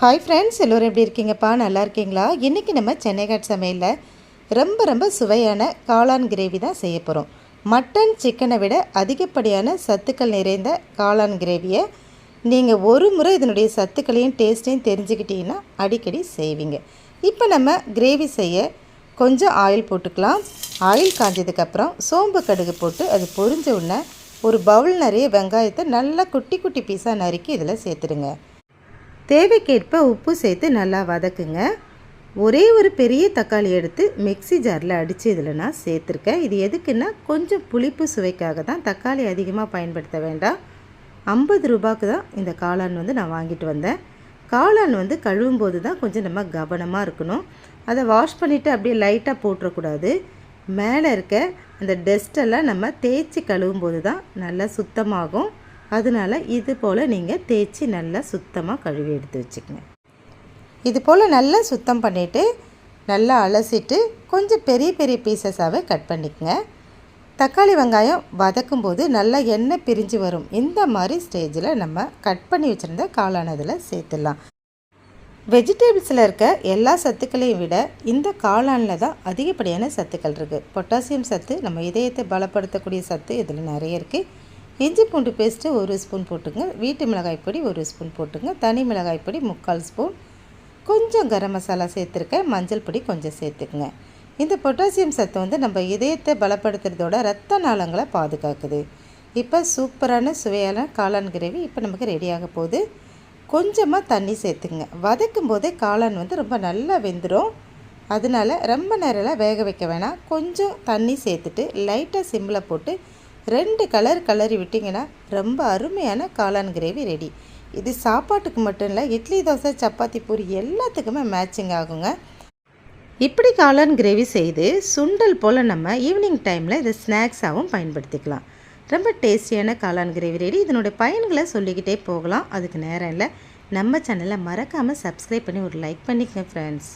Hi friends எல்லோரும் எப்படி இருக்கீங்கப்பா? நல்லா இருக்கீங்களா? இன்றைக்கி நம்ம சென்னை காட் சமையலில் ரொம்ப ரொம்ப சுவையான காளான் கிரேவி தான் செய்ய போகிறோம் மட்டன் சிக்கனை விட அதிகப்படியான சத்துக்கள் நிறைந்த காளான் கிரேவியை நீங்கள் ஒரு முறை இதனுடைய சத்துக்களையும் டேஸ்ட்டையும் தெரிஞ்சுக்கிட்டீங்கன்னா அடிக்கடி செய்வீங்க. இப்போ நம்ம கிரேவி செய்ய கொஞ்சம் ஆயில் போட்டுக்கலாம். ஆயில் காஞ்சதுக்கப்புறம் சோம்பு கடுகு போட்டு அது பொரிஞ்ச உடனே ஒரு பவுல் நிறைய வெங்காயத்தை நல்லா குட்டி குட்டி பீஸாக நறுக்கி இதில் சேர்த்துடுங்க. தேவைக்கேற்ப உப்பு சேர்த்து நல்லா வதக்குங்க. ஒரே ஒரு பெரிய தக்காளி எடுத்து மிக்ஸி ஜாரில் அடித்து இதில் நான் சேர்த்துருக்கேன். இது எதுக்குன்னா கொஞ்சம் புளிப்பு சுவைக்காக தான். தக்காளி அதிகமாக பயன்படுத்த வேண்டாம். ஐம்பது ரூபாய்க்கு தான் இந்த காளான் வந்து நான் வாங்கிட்டு வந்தேன். காளான் வந்து கழுவும் போது தான் கொஞ்சம் நம்ம கவனமாக இருக்கணும். அதை வாஷ் பண்ணிவிட்டு அப்படியே லைட்டாக போட்டுறக்கூடாது. மேலே இருக்க அந்த டஸ்ட்டெல்லாம் நம்ம தேய்ச்சி கழுவும் போது தான் நல்லா சுத்தமாகும். அதனால் இது போல் நீங்கள் தேய்ச்சி நல்லா சுத்தமாக கழுவி எடுத்து வச்சுக்கங்க. இது போல் நல்லா சுத்தம் பண்ணிவிட்டு நல்லா அலசிட்டு கொஞ்சம் பெரிய பெரிய பீசஸாகவே கட் பண்ணிக்கங்க. தக்காளி வெங்காயம் வதக்கும் போது நல்லா எண்ணெய் பிரிஞ்சு வரும். இந்த மாதிரி ஸ்டேஜில் நம்ம கட் பண்ணி வச்சுருந்த காளானதில் சேர்த்துடலாம். வெஜிடபிள்ஸில் இருக்க எல்லா சத்துக்களையும் விட இந்த காளானில் தான் அதிகப்படியான சத்துக்கள் இருக்குது பொட்டாசியம் சத்து நம்ம இதயத்தை பலப்படுத்தக்கூடிய சத்து இதில் நிறைய இருக்குது இஞ்சி பூண்டு பேஸ்ட்டு ஒரு ஸ்பூன் போட்டுங்க. வீட்டு மிளகாய் பொடி ஒரு ஸ்பூன் போட்டுங்க. தனி மிளகாய் பொடி முக்கால் ஸ்பூன் கொஞ்சம் கரம் மசாலா சேர்த்துருக்கேன் மஞ்சள் பொடி கொஞ்சம் சேர்த்துக்குங்க. இந்த பொட்டாசியம் சத்து வந்து நம்ம இதயத்தை பலப்படுத்துறதோட ரத்த நாளங்களை பாதுகாக்குது. இப்போ சூப்பரான சுவையான காளான் கிரேவி இப்போ நமக்கு ரெடியாக போகுது. கொஞ்சமாக தண்ணி சேர்த்துங்க. வதக்கும் போதே காளான் வந்து ரொம்ப நல்லா வெந்துடும் அதனால ரொம்ப நேரம்லாம் வேக வைக்க வேணாம். கொஞ்சம் தண்ணி சேர்த்துட்டு லைட்டாக சிம்மில் போட்டு ரெண்டு கலர் கலரி விட்டிங்கன்னா ரொம்ப அருமையான காளான் கிரேவி ரெடி. இது சாப்பாட்டுக்கு மட்டும் இல்லை இட்லி தோசை சப்பாத்தி பூரி எல்லாத்துக்குமே மேட்சிங் ஆகுங்க. இப்படி காளான் கிரேவி செய்து சுண்டல் போல் நம்ம ஈவினிங் டைமில் இதை ஸ்நாக்ஸாகவும் பயன்படுத்திக்கலாம். ரொம்ப டேஸ்டியான காளான் கிரேவி ரெடி. இதனுடைய பயன்களை சொல்லிக்கிட்டே போகலாம். அதுக்கு நேரம் இல்லை. நம்ம சேனலை மறக்காமல் சப்ஸ்கிரைப் பண்ணி ஒரு லைக் பண்ணிக்கங்க ஃப்ரெண்ட்ஸ்